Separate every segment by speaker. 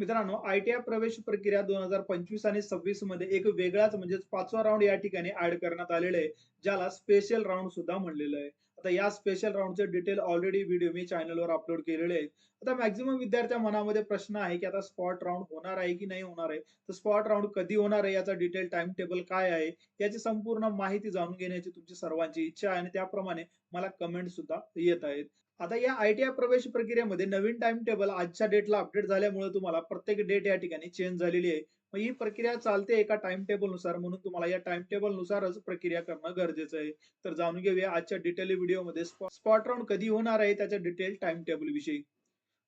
Speaker 1: मित्रांनो आयटीआय प्रवेश प्रक्रिया दोन हजार पंचवीस आणि सव्वीसमध्ये एक वेगळाच म्हणजेच पाचवा राऊंड या ठिकाणी ऍड करण्यात आलेले आहे ज्याला स्पेशल राऊंड सुद्धा म्हणलेलं आहे. आता या स्पेशल राऊंडचे डिटेल ऑलरेडी व्हिडिओ मी चॅनलवर अपलोड केलेले आहेत. आता मॅक्झिमम विद्यार्थ्या मनामध्ये प्रश्न आहे की आता स्पॉट राऊंड होणार आहे की नाही होणार आहे? तर स्पॉट राऊंड कधी होणार आहे याचा डिटेल टाइम टेबल काय आहे? याची संपूर्ण माहिती जाणून घेण्याची तुमची सर्वांची इच्छा आहे आणि त्याप्रमाणे मला कमेंट सुद्धा येत आहेत. आता या आयटीआय प्रवेश प्रक्रियेमध्ये नवीन टाइम टेबल आजच्या डेटला अपडेट झाल्यामुळे तुम्हाला प्रत्येक डेट या ठिकाणी चेंज झालेली आहे. मग ही प्रक्रिया चालते एका टाइम टेबलनुसार म्हणून तुम्हाला या टाइम टेबल नुसारच प्रक्रिया करणं गरजेचं आहे. तर जाणून घेऊया आजच्या डिटेल व्हिडिओमध्ये स्पॉट राऊंड कधी होणार आहे त्याच्या डिटेल टाइम टेबल विषयी.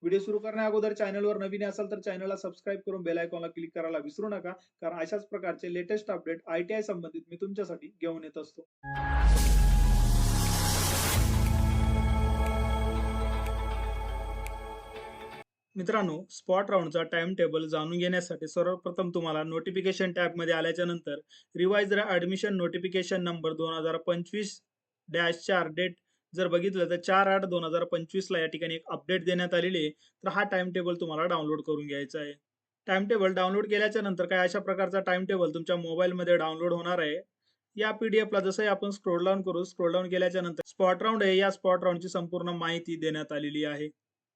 Speaker 1: व्हिडिओ सुरू करण्या अगोदर चॅनलवर नवीन असाल तर चॅनलला सबस्क्राईब करून बेल आयकॉनला क्लिक करायला विसरू नका. कारण अशाच प्रकारचे लेटेस्ट अपडेट आयटीआय संबंधित मी तुमच्यासाठी घेऊन येत असतो. मित्रांनो स्पॉट राऊंडचा टाइम टेबल जाणून घेण्यासाठी सर्वप्रथम तुम्हाला नोटिफिकेशन टॅबमध्ये आल्याच्यानंतर रिवाइज ऍडमिशन नोटिफिकेशन नंबर दोन हजार पंचवीस डॅश चार डेट जर बघितलं तर चार आठ दोन हजार पंचवीसला या ठिकाणी एक अपडेट देण्यात आलेली आहे. तर हा टाइम टेबल तुम्हाला डाउनलोड करून घ्यायचा आहे. टाइम टेबल डाउनलोड केल्याच्यानंतर काय अशा प्रकारचा टाइम टेबल तुमच्या मोबाईलमध्ये डाउनलोड होणार आहे? या पीडीएफला जसंही आपण स्क्रोल डाऊन करू स्क्रोल डाऊन केल्याच्यानंतर स्पॉट राऊंड आहे. या स्पॉट राऊंडची संपूर्ण माहिती देण्यात आलेली आहे.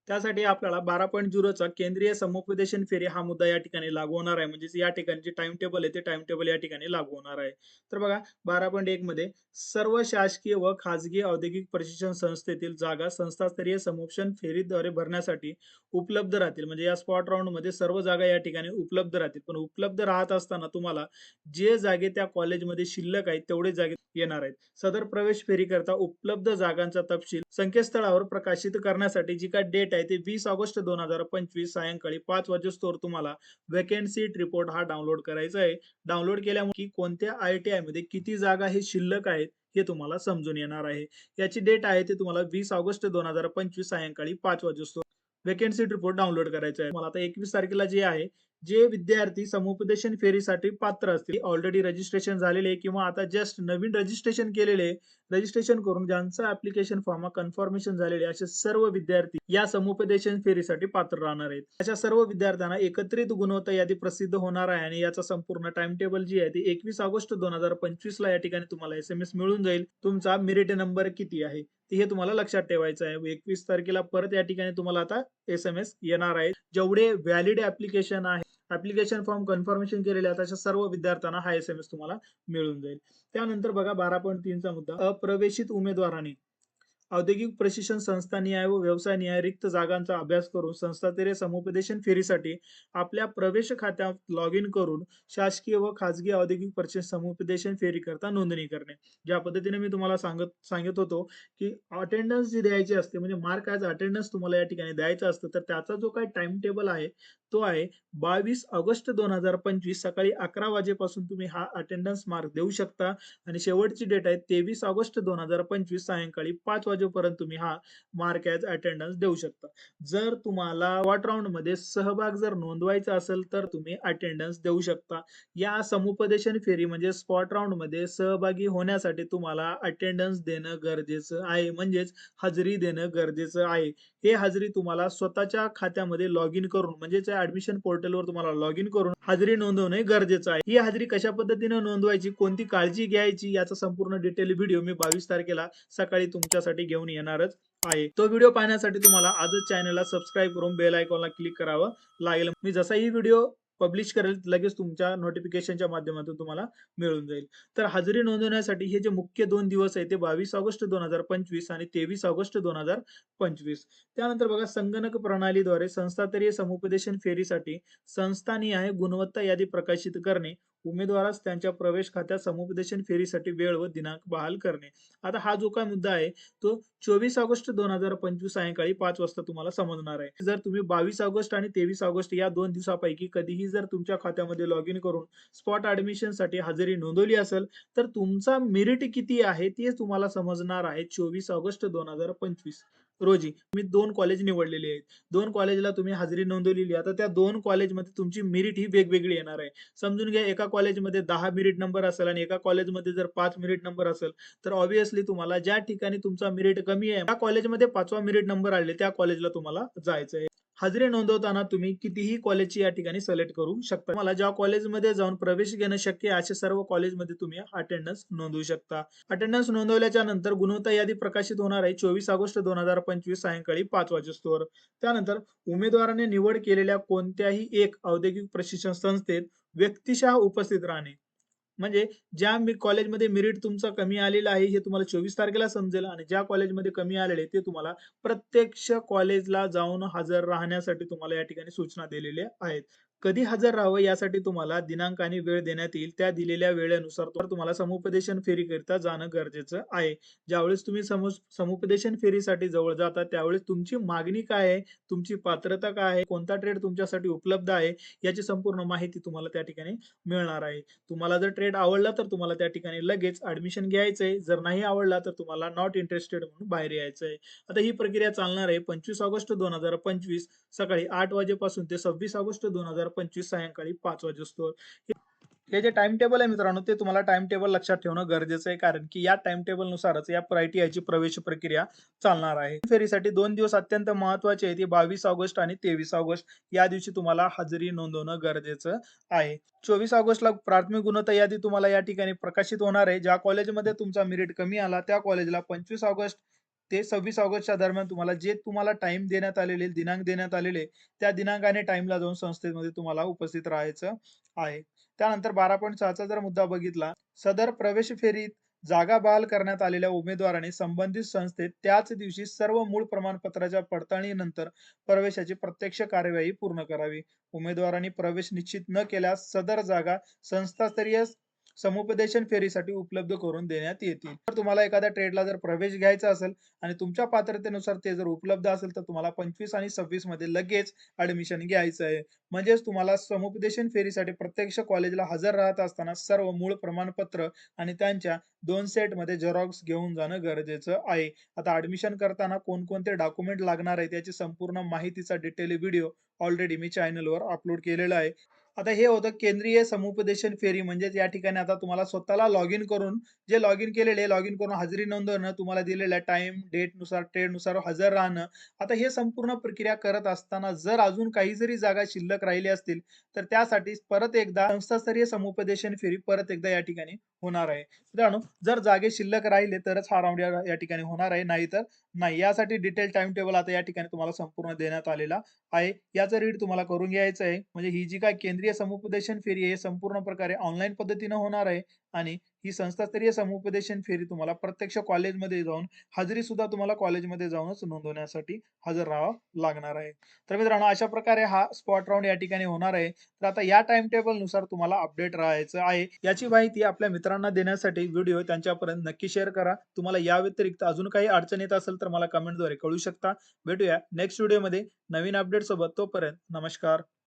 Speaker 1: त्यासाठी आपल्याला बारा पॉईंट झिरोचा केंद्रीय समुपदेशन फेरी हा मुद्दा या ठिकाणी लागू होणार आहे. म्हणजेच या ठिकाणी जे टाइम टेबल आहे ते टाइम टेबल या ठिकाणी लागू होणार आहे. तर बघा बारा पॉईंट एक मध्ये सर्व शासकीय व खाजगी औद्योगिक प्रशिक्षण संस्थेतील जागा संस्थास्तरीय समुपशन फेरीद्वारे भरण्यासाठी उपलब्ध राहतील. म्हणजे या स्पॉट राऊंडमध्ये सर्व जागा या ठिकाणी उपलब्ध राहतील. पण उपलब्ध राहत असताना तुम्हाला जे जागे त्या कॉलेजमध्ये शिल्लक आहेत तेवढे जागे येणार आहेत. सदर प्रवेश फेरी करता उपलब्ध जागांचा तपशील संकेतस्थळावर प्रकाशित करण्यासाठी जी काय डेट आहे ते वीस ऑगस्ट दोन हजार पंचवीस सायंकाळी पाच वाजेस्तोर तुम्हाला वेकेन्सी रिपोर्ट हा डाउनलोड करायचा आहे. डाउनलोड केल्यामुळे की कोणत्या आय टी आयमध्ये किती जागा हे शिल्लक आहेत हे तुम्हाला समजून येणार आहे. याची डेट आहे ते तुम्हाला वीस ऑगस्ट दोन हजार पंचवीस सायंकाळी पाच वाजेस्तोर वेकेन्सी रिपोर्ट डाउनलोड करायचा आहे. मला आता एकवीस तारखेला जे आहे जे विद्यार्थी समुपदेशन फेरीसाठी पात्र असतील. ऑलरेडी रजिस्ट्रेशन झालेले किंवा आता जस्ट नवीन रजिस्ट्रेशन केलेले रजिस्ट्रेशन करून ज्यांचं ऍप्लिकेशन फॉर्म कन्फर्मेशन झालेले असे सर्व विद्यार्थी या समुपदेशन फेरीसाठी पात्र राहणार आहेत. अशा सर्व विद्यार्थ्यांना एकत्रित गुणवत्ता यादी प्रसिद्ध होणार आहे आणि याचा संपूर्ण टाइम टेबल जी आहे ती एकवीस ऑगस्ट दोन हजार पंचवीस ला या ठिकाणी तुम्हाला एस एम एस मिळून जाईल. तुमचा मेरिट नंबर किती आहे? हे तुम्हाला लक्षात ठेवायचं आहे. एकवीस तारखेला परत या ठिकाणी तुम्हाला आता एस एम एस येणार आहे. जेवढे व्हॅलिड ऍप्लिकेशन आहे ऍप्लिकेशन फॉर्म कन्फर्मेशन केलेले आहेत अशा सर्व विद्यार्थ्यांना हा एस एम एस तुम्हाला मिळून जाईल. त्यानंतर बघा बारा पॉईंट तीनचा मुद्दा. अप्रवेशित उमेदवारांनी औद्योगिक प्रशिक्षण संस्था निहाय व व्यवसाय निहाय रिक्त जागांचा अभ्यास करून संस्थातेय समुपदेशन फेरीसाठी आपल्या प्रवेश खात्यात लॉग इन करून शासकीय व खाजगी औद्योगिक प्रशिक्षण समुपदेशन फेरीकरता नोंदणी करणे. ज्या पद्धतीने मी तुम्हाला सांगत सांगत होतो की अटेंडन्स जी द्यायची असते म्हणजे मार्क ॲज अटेंडन्स तुम्हाला या ठिकाणी द्यायचं असतं तर त्याचा जो काही टाइम टेबल आहे तो आहे बावीस ऑगस्ट दोन हजार पंचवीस सकाळी अकरा वाजेपासून तुम्ही हा अटेंडन्स मार्क देऊ शकता. आणि शेवटची डेट आहे तेवीस ऑगस्ट दोन हजार पंचवीस सायंकाळी पाच वाजेपर्यंत तुम्ही हा मार्क ॲज अटेंडन्स देऊ शकता. जर तुम्हाला वॉट राऊंडमध्ये सहभाग जर नोंदवायचा असेल तर तुम्ही अटेंडन्स देऊ शकता. या समुपदेशन फेरी म्हणजे स्पॉट राऊंडमध्ये सहभागी होण्यासाठी तुम्हाला अटेंडन्स देणं गरजेचं आहे. म्हणजेच हजेरी देणं गरजेचं आहे. हे हजेरी तुम्हाला स्वतःच्या खात्यामध्ये लॉग इन करून म्हणजेच ऍडमिशन पोर्टलवर तुम्हाला लॉग इन करून हजेरी नोंदवणे गरजेचं आहे. ही हजेरी कशा पद्धतीने नोंदवायची कोणती काळजी घ्यायची याचा संपूर्ण डिटेल व्हिडिओ मी बावीस तारखेला सकाळी तुमच्यासाठी घेऊन येणारच आहे. तो व्हिडिओ पाहण्यासाठी तुम्हाला आजच चॅनलला सबस्क्राईब करून बेल आयकॉनला क्लिक करावं लागेल. मी जसा ही व्हिडिओ पब्लिश करेल लगेच तुमच्या नोटिफिकेशनच्या माध्यमातून तुम्हाला मिळून जाईल. तर हजेरी नोंदवण्यासाठी हे जे मुख्य दोन दिवस आहे ते बावीस ऑगस्ट दोन हजार पंचवीस आणि तेवीस ऑगस्ट दोन हजार पंचवीस. त्यानंतर बघा संगणक प्रणालीद्वारे संस्थातरीय समुपदेशन फेरीसाठी संस्थानिहाय गुणवत्ता यादी प्रकाशित करणे उमेदवारास त्यांच्या प्रवेश खात्यात समुपदेशन फेरीसाठी वेळ व दिनांक बहाल करणे. आता हा जो काय मुद्दा आहे तो चोवीस ऑगस्ट दोन हजार पंचवीस सायंकाळी पाच वाजता तुम्हाला समजणार आहे. जर तुम्ही बावीस ऑगस्ट आणि तेवीस ऑगस्ट या दोन दिवसापैकी कधीही जर तुमच्या खात्यामध्ये लॉग इन करून स्पॉट ऍडमिशनसाठी हजेरी नोंदवली असेल तर तुमचा मेरिट किती आहे ते तुम्हाला समजणार आहे चोवीस ऑगस्ट दोन हजार पंचवीस. रोजी मी दोन कॉलेज निवडलेली आहेत. दोन कॉलेजला तुम्ही हजेरी नोंदवलेली आहे. आता त्या दोन कॉलेजमध्ये तुमची मेरिट ही वेगवेगळी येणार आहे. समजून घ्या एका कॉलेजमध्ये दहा मेरिट नंबर असेल आणि एका कॉलेजमध्ये जर पाच मेरिट नंबर असेल तर ऑब्विसली तुम्हाला ज्या ठिकाणी तुमचा मेरिट कमी आहे त्या कॉलेजमध्ये पाचवा मेरिट नंबर आले त्या कॉलेजला तुम्हाला जायचं आहे. हजेरी नोंदवताना तुम्ही कितीही कॉलेजची या ठिकाणी सिलेक्ट करू शकता. तुम्हाला ज्या कॉलेजमध्ये जाऊन प्रवेश घेणं शक्य आहे, अशा सर्व कॉलेजमध्ये तुम्ही अटेंडन्स नोंदवू शकता. अटेंडन्स नोंदवल्याच्या नंतर गुणवत्ता यादी प्रकाशित होणार आहे 24 ऑगस्ट 2025 सायंकाळी पाच वाजेस्तोवर. त्यानंतर उमेदवाराने निवड केलेल्या कोणत्याही एक औद्योगिक प्रशिक्षण संस्थेत व्यक्तिशः उपस्थित राहणे. म्हणजे ज्या मी कॉलेजमध्ये मेरिट तुमचा कमी आलेलं आहे, हे तुम्हाला 24 तारखेला समजेल आणि ज्या कॉलेजमध्ये कमी आलेले ते तुम्हाला प्रत्यक्ष कॉलेजला जाऊन हजर राहण्यासाठी तुम्हाला या ठिकाणी सूचना दिलेल्या आहेत. कधी हजर राहावं यासाठी तुम्हाला दिनांक आणि वेळ देण्यात येईल. त्या दिलेल्या वेळेनुसार तर तुम्हाला समुपदेशन फेरीकरिता जाणं गरजेचं आहे. ज्यावेळेस तुम्ही समु समुपदेशन फेरीसाठी जवळ जाता, त्यावेळेस तुमची मागणी काय आहे, तुमची पात्रता काय आहे, कोणता ट्रेड तुमच्यासाठी उपलब्ध आहे, याची संपूर्ण माहिती तुम्हाला त्या ठिकाणी मिळणार आहे. तुम्हाला जर ट्रेड आवडला तर तुम्हाला त्या ठिकाणी लगेच ॲडमिशन आहे जर नाही आवडला तर तुम्हाला नॉट इंटरेस्टेड म्हणून बाहेर यायचं आहे आता ही प्रक्रिया चालणार आहे 25 ऑगस्ट 2025 सकाळी आठ वाजेपासून ते 26 ऑगस्ट दोन 2025 सायंकाळी पाच वाजेस्तोवर. हे जे टाइम टेबल आहे मित्रांनो, ते तुम्हाला टाइम टेबल लक्षात ठेवणं गरजेचं आहे. कारण की या टाईम टेबलनुसारच या आयची प्रवेश प्रक्रिया चालणार आहे. फेरीसाठी दोन दिवस अत्यंत महत्त्वाचे आहेत. ते 22 ऑगस्ट आणि 23 ऑगस्ट या दिवशी तुम्हाला हजेरी नोंदवणं गरजेचं आहे. 24 ऑगस्टला प्राथमिक गुणवत्ता यादी तुम्हाला या ठिकाणी प्रकाशित होणार आहे. ज्या कॉलेजमध्ये तुमचा मेरिट कमी आला, त्या कॉलेजला 25 ऑगस्ट ते 26 ऑगस्टच्या दरम्यान तुम्हाला जे तुम्हाला टाइम देण्यात आलेले, दिनांक देण्यात आलेले, त्या दिनांकाने टाइमला जाऊन संस्थेमध्ये तुम्हाला उपस्थित राहायचं आहे. त्यानंतर बारा पॉईंट सहाचा जर मुद्दा बघितला, सदर प्रवेश फेरीत जागा बहाल करण्यात आलेल्या उमेदवाराने संबंधित संस्थेत त्याच दिवशी सर्व मूळ प्रमाणपत्राच्या पडताळणीनंतर प्रवेशाची प्रत्यक्ष कार्यवाही पूर्ण करावी. उमेदवारांनी प्रवेश निश्चित न केल्यास सदर जागा संस्थास्तरीय समुपदेशन फेरीसाठी उपलब्ध करून देण्यात येतील. जर तुम्हाला एखाद्या ट्रेडला जर प्रवेश घ्यायचा असेल आणि तुमच्या पात्रतेनुसार ते जर उपलब्ध असेल, तर तुम्हाला 25 आणि 26 मध्ये लगेच ऍडमिशन घ्यायचं आहे. म्हणजेच तुम्हाला समुपदेशन फेरीसाठी प्रत्यक्ष कॉलेजला हजर राहत असताना सर्व मूळ प्रमाणपत्र आणि त्यांच्या 2 सेटमध्ये झेरॉक्स घेऊन जाणं गरजेचं आहे. आता ऍडमिशन करताना कोणकोणते डॉक्युमेंट लागणार आहेत, याची संपूर्ण माहितीचा डिटेल व्हिडिओ ऑलरेडी मी चॅनलवर अपलोड केलेला आहे. आता हे होतं केंद्रीय समुपदेशन फेरी म्हणजेच या ठिकाणी आता तुम्हाला स्वतःला लॉग इन करून जे लॉग इन केलेले लॉग इन करून हजेरी नोंदवणं, तुम्हाला दिलेल्या टाइम डेटनुसार, ट्रेडनुसार हजर राहणं. आता हे संपूर्ण प्रक्रिया करत असताना जर अजून काही जरी जागा शिल्लक राहिली असतील, तर त्यासाठी परत एकदा संस्थास्तरीय समुपदेशन फेरी परत एकदा या ठिकाणी होणार आहे. मित्रांनो, जर जागे शिल्लक राहिले तरच हा राऊंड या ठिकाणी होणार आहे, नाहीतर नाही. यासाठी डिटेल टाइम टेबल आता या ठिकाणी तुम्हाला संपूर्ण देण्यात आलेला आहे. याचं रीड तुम्हाला करून घ्यायचं आहे. म्हणजे ही जी काय केंद्रीय समुपदेशन फेरी आहे, हे संपूर्ण प्रकारे ऑनलाईन पद्धतीनं होणार आहे आणि ही संस्थास्तरीय समुपदेशन फेरी तुम्हाला प्रत्यक्ष कॉलेजमध्ये जाऊन हजेरी सुद्धा तुम्हाला कॉलेजमध्ये जाऊनच नोंदवण्यासाठी हजर राहावं लागणार आहे. तर मित्रांनो, अशा प्रकारे हा स्पॉट राऊंड या ठिकाणी होणार आहे. तर आता या टाइम टेबलनुसार तुम्हाला अपडेट राहायचं आहे. याची माहिती आपल्या मित्रांना देण्यासाठी व्हिडिओ त्यांच्यापर्यंत नक्की शेअर करा. तुम्हाला या व्यतिरिक्त अजून काही अडचण येत असेल, तर मला कमेंटद्वारे कळू शकता. भेटूया नेक्स्ट व्हिडिओमध्ये नवीन अपडेटसोबत. तोपर्यंत नमस्कार.